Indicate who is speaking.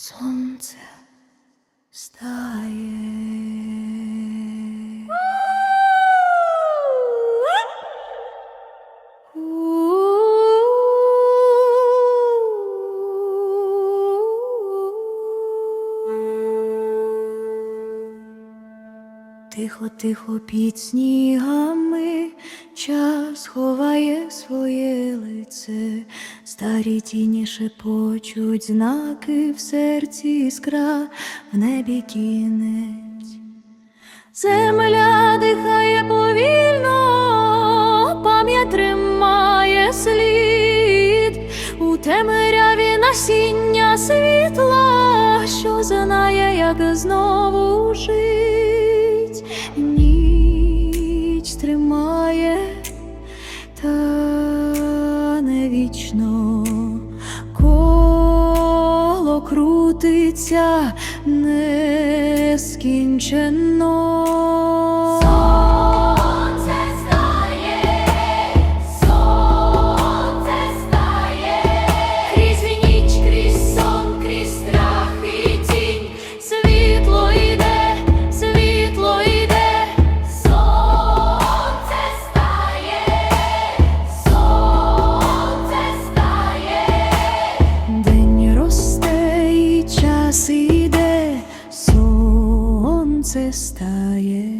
Speaker 1: Сонце стає. Тихо, тихо під снігами час ховає своє лице, старі тіні шепочуть знаки в серці іскра, в небі кінець. Земля дихає повільно, пам'ять тримає слід у темряві насіння світла, що знає, як знову жить. Крутиться нескінченно. сонце стає.